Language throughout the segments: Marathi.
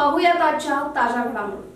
पाहूयात आजच्या ताज्या घडामोडी.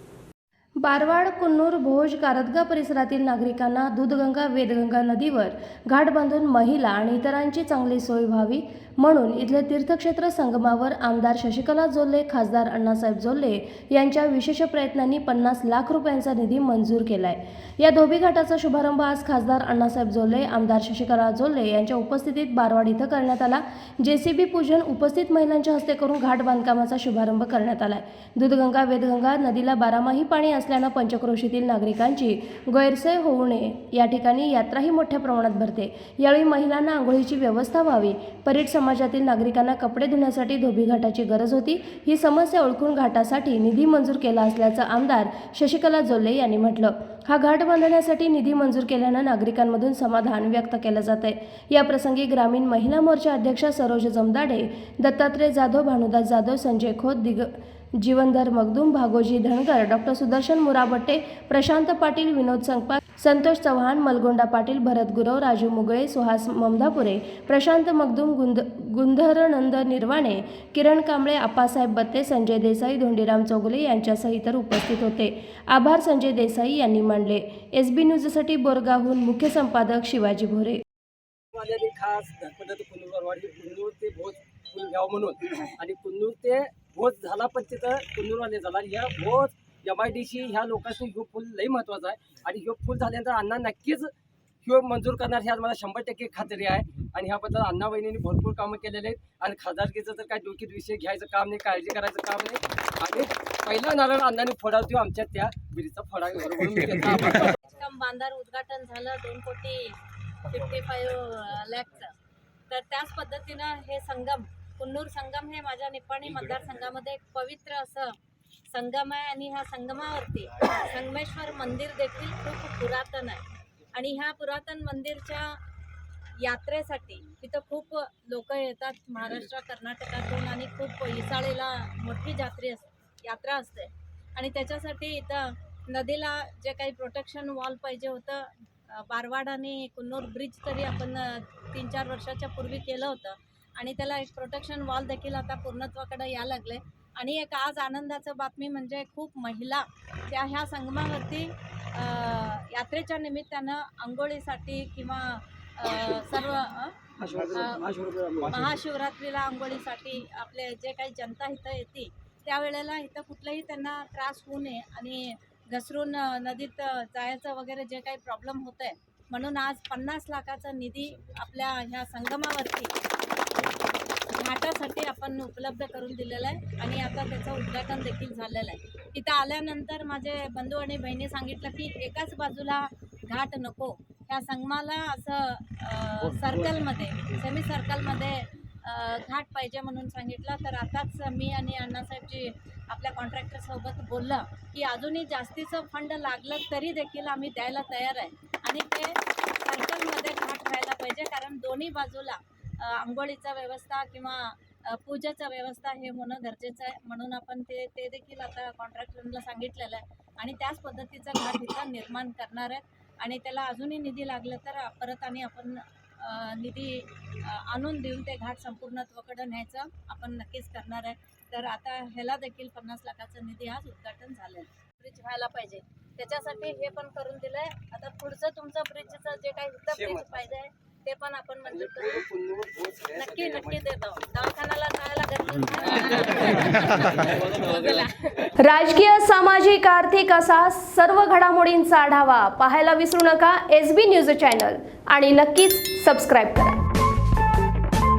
बारवाड कुन्नूर भोज कारदगा परिसरातील नागरिकांना दूधगंगा वेदगंगा नदीवर घाट बांधून महिला आणि इतरांची चांगली सोय व्हावी म्हणून इथले तीर्थक्षेत्र संगमावर आमदार शशिकला जोल्ले खासदार अण्णासाहेब जोल्ले यांच्या विशेष प्रयत्नांनी पन्नास लाख रुपयांचा निधी मंजूर केलाय. या धोबी घाटाचा शुभारंभ आज खासदार अण्णासाहेब जोल्ले आमदार शशिकला जोल्ले यांच्या उपस्थितीत बारवाड इथं करण्यात आला. जेसीबी पूजन उपस्थित महिलांच्या हस्ते करून घाट बांधकामाचा शुभारंभ करण्यात आलाय. दूधगंगा वेदगंगा नदीला बारामाही पाणी असल्यानं पंचक्रोशीतील नागरिकांची गैरसोय होऊ नये. या ठिकाणी यात्राही मोठ्या प्रमाणात भरते. यावेळी महिलांना आंघोळीची व्यवस्था व्हावी. परीट समाजातील नागरिकांना कपडे धुण्यासाठी धोबी घाटाची गरज होती. ही समस्या ओळखून घाटासाठी निधी मंजूर केला असल्याचं आमदार शशिकला जोल्ले यांनी म्हटलं. हा घाट बांधण्यासाठी निधी मंजूर केल्यानं नागरिकांमधून समाधान व्यक्त केलं जात आहे याप्रसंगी ग्रामीण महिला मोर्चा अध्यक्षा सरोज जमदाडे दत्तात्रय जाधव भानुदास जाधव संजय खोत दिग जीवनधर मगदूम भागोजी धनगर डॉक्टर सुदर्शन मुराबट्टे प्रशांत पाटील विनोद संगपाल संतोष चव्हाण मलगोंडा पाटील भरत गुरव राजू मुगळे सुहास ममदापुरे प्रशांत मगदूम गुंद गुंधरनंद निर्वाणे किरण कांबळे आप्पासाहेब बत्ते संजय देसाई धोंडीराम चौगुले यांच्यासह इतर उपस्थित होते. आभार संजय देसाई यांनी मांडले एस बी न्यूजसाठी बोरगावहून मुख्य संपादक शिवाजी भोरे. खास ते भोज म्हणून. आणि कुंदूर ते भोज झाला पण तिथं कुंदूरवाले झाला या भोज एम आय डी सी ह्या लोकांनी ह्यो फुल लई महत्त्वाचा आहे. आणि ह्यो फुल झाल्यानंतर अण्णा नक्कीच ह्यो मंजूर करणार ह्यात मला शंभर टक्के खात्री आहे. आणि ह्याबद्दल अण्णा बहिणींनी भरपूर कामं केलेले आहेत. आणि खासदारकीचं तर काय डोक्यात विषय घ्यायचं काम नाही काळजी करायचं काम नाही. आणि पहिला नारळ अण्णाने फोडावतो आमच्या त्या बिरीचा फोडा. कम बांधार उद्घाटन झालं दोन कोटी फिफ्टी फाईव्ह लॅकचं तर त्याच पद्धतीनं हे संगम कुन्नूर संगम हे माझ्या निप्पाणी मतदारसंघामध्ये एक पवित्र असं संगम आहे आणि ह्या संगमावरती संगमेश्वर मंदिर देखील खूप पुरातन आहे. आणि ह्या पुरातन मंदिरच्या यात्रेसाठी तिथं खूप लोक येतात. महाराष्ट्र कर्नाटकातून आणि खूप इसाळीला मोठी जात्री असते यात्रा असते. आणि त्याच्यासाठी इथं नदीला जे काही प्रोटेक्शन वॉल पाहिजे होतं बारवाड आणि कुन्नूर ब्रिज तरी आपण तीन चार वर्षाच्या पूर्वी केलं होतं. आणि त्याला एक प्रोटेक्शन वॉल देखील आता पूर्णत्वाकडे या लागले. आणि एक आज आनंदाचं बातमी म्हणजे खूप महिला त्या ह्या संगमावरती यात्रेच्या निमित्तानं आंघोळीसाठी किंवा सर्व महाशिवरात्रीला आंघोळीसाठी आपले जे काही जनता इथं येते त्यावेळेला इथं कुठलाही त्यांना त्रास होऊ नये आणि घसरून नदीत जायचं वगैरे जे काही प्रॉब्लेम होत आहे म्हणून आज पन्नास लाखाचा निधी आपल्या ह्या संगमावरती आपण उपलब्ध करून दिलेला आहे आणि आता त्याचं उद्घाटन देखील झालेलं आहे. इथं आल्यानंतर माझे बंधू आणि बहिणी सांगितलं की एकाच बाजूला घाट नको. ह्या संगमाला असं सर्कलमध्ये सेमी सर्कलमध्ये घाट पाहिजे म्हणून सांगितलं. तर आताच मी आणि अण्णासाहेबजी आपल्या कॉन्ट्रॅक्टरसोबत बोललं की अजूनही जास्तीचं फंड लागलं तरी देखील आम्ही द्यायला तयार आहे. आणि ते सर्कलमध्ये घाट व्हायला पाहिजे. कारण दोन्ही बाजूला आंघोळीचा व्यवस्था किंवा पूजेचा व्यवस्था हे होणं गरजेचं आहे. म्हणून आपण ते ते देखील आता कॉन्ट्रॅक्टरला सांगितलेलं आहे. आणि त्याच पद्धतीचा घाट इथं निर्माण करणार आहेत आणि त्याला अजूनही निधी लागलं तर परत आणि आपण निधी आणून देऊन ते घाट संपूर्णत्वाकडे न्यायचं आपण नक्कीच करणार आहे. तर आता ह्याला देखील पन्नास लाखाचं निधी आज उद्घाटन झालं आहे ब्रिज व्हायला पाहिजे. त्याच्यासाठी हे पण करून दिलं आहे आता पुढचं तुमचं ब्रिजचं जे काही पाहिजे. ते पण आपण मंजूर करू. नक्की नक्की देतो. दवाखान्याला जायला राजकीय सामाजिक आर्थिक असा सर्व घडामोडींचा आढावा पाहायला विसरू नका. एस बी न्यूज चॅनल आणि नक्कीच सबस्क्राईब करा.